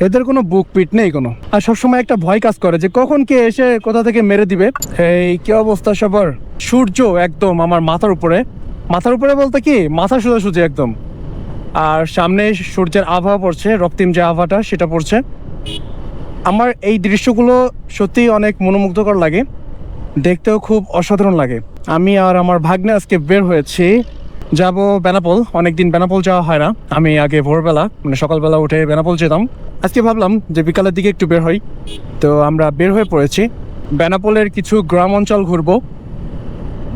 এদের কোনো বুক পিট নেই কোনো। আর সবসময় একটা ভয় কাজ করে যে কখন কে এসে কোথা থেকে মেরে দিবে। এই, কি অবস্থা সবার? সূর্য একদম আমার মাথার উপরে। মাথার উপরে বলতে কি? মাথা সোজাসুজি একদম। আর সামনে সূর্যের আভা পড়ছে, রক্তিম যে আভাটা, সেটা পড়ছে। আমার এই দৃশ্যগুলো সত্যি অনেক মনোমুগ্ধকর লাগে। দেখতেও খুব অসাধারণ লাগে। আমি আর আমার ভাগ্নে আজকে বের হয়েছি। যাব বেনাপোল। অনেকদিন বেনাপোল যাওয়া হয় না। আমি আগে ভোরবেলা মানে সকালবেলা উঠে বেনাপোল যেতাম। আজকে ভাবলাম যে বিকালের দিকে একটু বের হই। তো আমরা বের হয়ে পড়েছি। বেনাপোলের কিছু গ্রাম অঞ্চল ঘুরবো।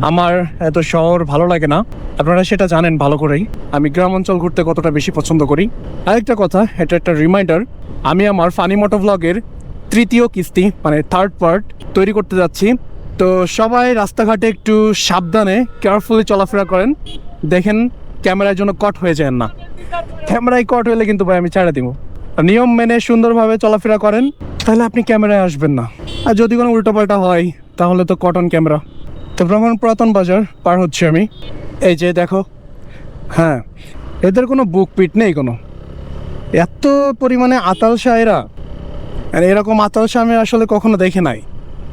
আমার এত শহর ভালো লাগে না। আপনারা সেটা জানেন ভালো করেই। আমি গ্রাম অঞ্চল ঘুরতে কতটা বেশি পছন্দ করি। আরেকটা কথা, এটা একটা রিমাইন্ডার আমি আমার ফানি মোটো ব্লগের তৃতীয় কিস্তি মানে থার্ড পার্ট তৈরি করতে যাচ্ছি। তো সবাই রাস্তাঘাটে একটু সাবধানে কেয়ারফুলি চলাফেরা করেন। দেখেন ক্যামেরার জন্য কট হয়ে যায় না। ক্যামেরায় কট হলে কিন্তু ভাই আমি ছাড়া দিব। নিয়ম মেনে সুন্দরভাবে চলাফেরা করেন, তাহলে আপনি ক্যামেরায় আসবেন না। আর যদি কোনো উল্টোপাল্টা হয়, তাহলে তো কটন ক্যামেরা তো ভ্রমণ পুরাতন বাজার, পার হচ্ছে আমি। এই যে দেখো হ্যাঁ এদের কোনো বুক পিট নেই কোনো। এত পরিমাণে আতালসা এরা। এরকম আতালসা আমি আসলে কখনো দেখে নাই।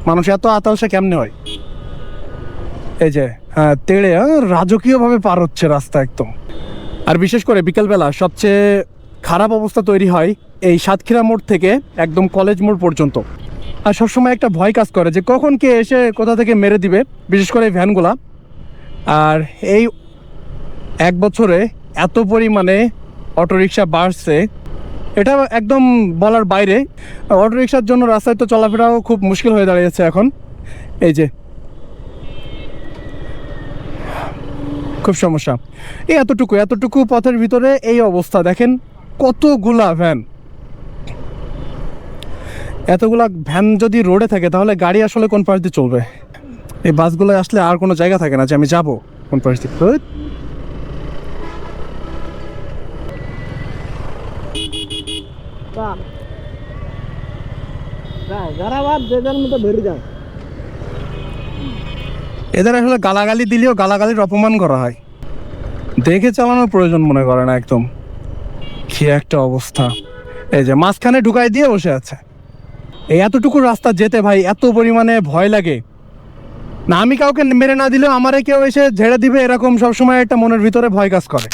মানুষ এত আতালসা কেমনে হয়? এই যে হ্যাঁ তেড়ে রাজকীয়ভাবে পার হচ্ছে রাস্তা একদম। আর বিশেষ করে বিকেলবেলা সবচেয়ে খারাপ অবস্থা তৈরি হয় এই সাতক্ষীরা মোড় থেকে একদম কলেজ মোড় পর্যন্ত। আর সবসময় একটা ভয় কাজ করে যে কখন কে এসে কোথা থেকে মেরে দিবে, বিশেষ করে এই ভ্যানগুলা। আর এই এক বছরে এত পরিমাণে অটোরিকশা বাড়ছে, এটা একদম বলার বাইরে। অটোরিকশার জন্য রাস্তায় তো চলাফেরাও খুব মুশকিল হয়ে দাঁড়িয়েছে এখন। এই যে, খুব সমস্যা। এই এতটুকু এতটুকু পথের ভিতরে এই অবস্থা, দেখেন। কতগুলা ভ্যান এতগুলা ভ্যান যদি রোডে থাকে তাহলে গাড়ি আসলে কোন পাশ দিয়ে চলবে? এই বাসগুলো আসলে আর কোনো জায়গা থাকে না যে আমি যাব কোন পাশ দিয়ে। এদের আসলে গালাগালি দিলেও গালাগালির অপমান করা হয়। দেখে চালানোর প্রয়োজন মনে করে না একদম। কি একটা অবস্থা। এই যে মাঝখানে ঢুকাই দিয়ে বসে আছে। এই এতটুকু রাস্তা যেতে ভাই, এত পরিমাণে ভয় লাগে। না, আমি কাউকে মেরে না দিলেও আমারে কেউ এসে ঝেড়ে দিবে এরকম সবসময় একটা মনের ভিতরে ভয় কাজ করে।